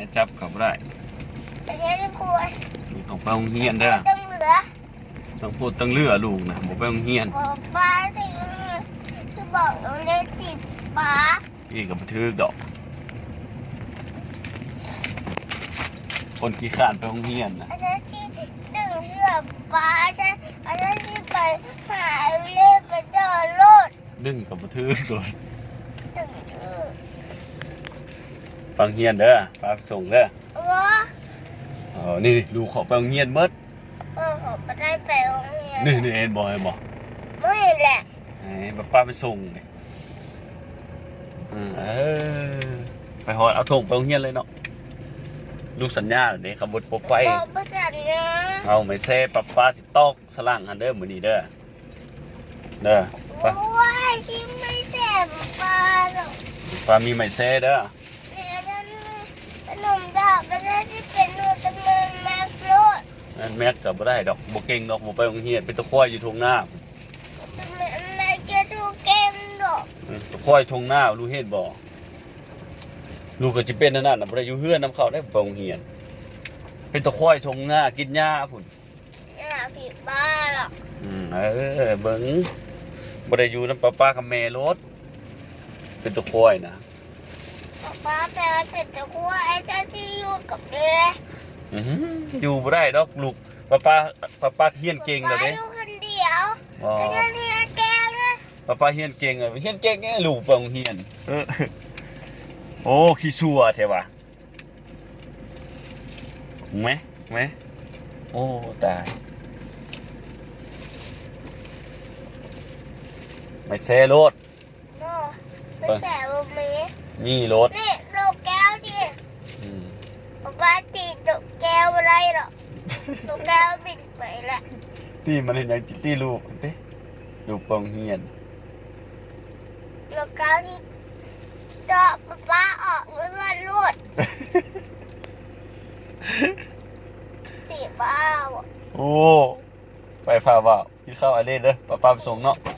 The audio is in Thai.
ให้จับเขาบ่ได้อันนี้จะพูดลูกต้องไปโรงเรียนเด้อต้องเหลือต้องพูดต้องเลือลูกนะบ่ไปโรงเรียนบอกป้าสิคือบอกเราเล่นติดป้าพี่ก็บ่ถือดอกคนขี้ขานไปโรงเรียนนะอันนั้นที่ดึงเสื้อป้าใช่อันนั้นที่ไปหาเล่นไปเจอรถดึงก็บ่ถือโดนดึงเสื้อ ฟังเรียนเด้อพาไปส่งเด้อวะอ๋อนี่ลูกเขาไปโรงเรียนเบิดเออผมไม่ได้ไปโรงเรียนนี่นี่เห็นบ่เห็นบ่ไม่เห็นแหละให้ป้าป้าไปส่งนี่อืมเออไปฮอดเอาถงไปโรงเรียนเลยเนาะลูกสัญญาเด้ขับรถบ่ไปบอกประจันนะเอาไม่เซ่ป้าป้าสิตอกสลังหันเด้อมื้อนี้เด้อเด้อไปโอ้ยที่ไม่แสบป้าหรอกป้ามีไม่เซ่เด้อเนี่ยนั่น ขนมดาบอันนั้นที่เป็นหนูจำเนินมาโปรดนั่นแม็กก็บ่ได้ดอกบ่เก่งดอกบ่ไปโรงเรียนเป็นตะควายอยู่ทุ่งนามันมันจะดูเกมหรอกอืมตะควายทุ่งนารู้เฮ็ดบ่ลูกก็สิเป็นอันนั้นน่ะบ่ได้อยู่เฮือนนํเขาได้ไปโรงเรียน เป็นตะควายทุ่งนากินหญ้าพุ่นเนี่ยผีบ้าหรอกอืมเออเบิ้งบ่ได้อยู่น้ำป้าป้ากับแม่รถเป็นตัวควายนะ ป้าแปลเป็นตะกั่วไอ้เจ้าที่อยู่กับเด็กอื้อหืออยู่บ่ได้ดอกลูกป้าป้าป้าป้าเฮียนเก่งแล้วป้าเด้อยู่คนเดียวอ๋อไอ้เจ้าที่แกงอะป้าป้าเฮียนเก่งอะเฮียนเก่งแง่ลูกไปโรงเรียนเออโอ้ขี้ชั่วแท้ว่ะไหมไหมโอ้ตายไม่แซ่รถโน่ไม่แก่บมี นี่รถนี่โลกแก้วดิอืมป้าตีตกแก้วอะไรหรอกตกแก้วบินไปละตีมันเห็นยังจิตีลูกเด้ลูกไปโรงเรียนโลกแก้วที่เจาะป้าออกเลือดรูดสีบ้าอะโอ้ไปพาว่ากินข้าวอะไรเด้อป้าป้าไปส่งเนาะเอ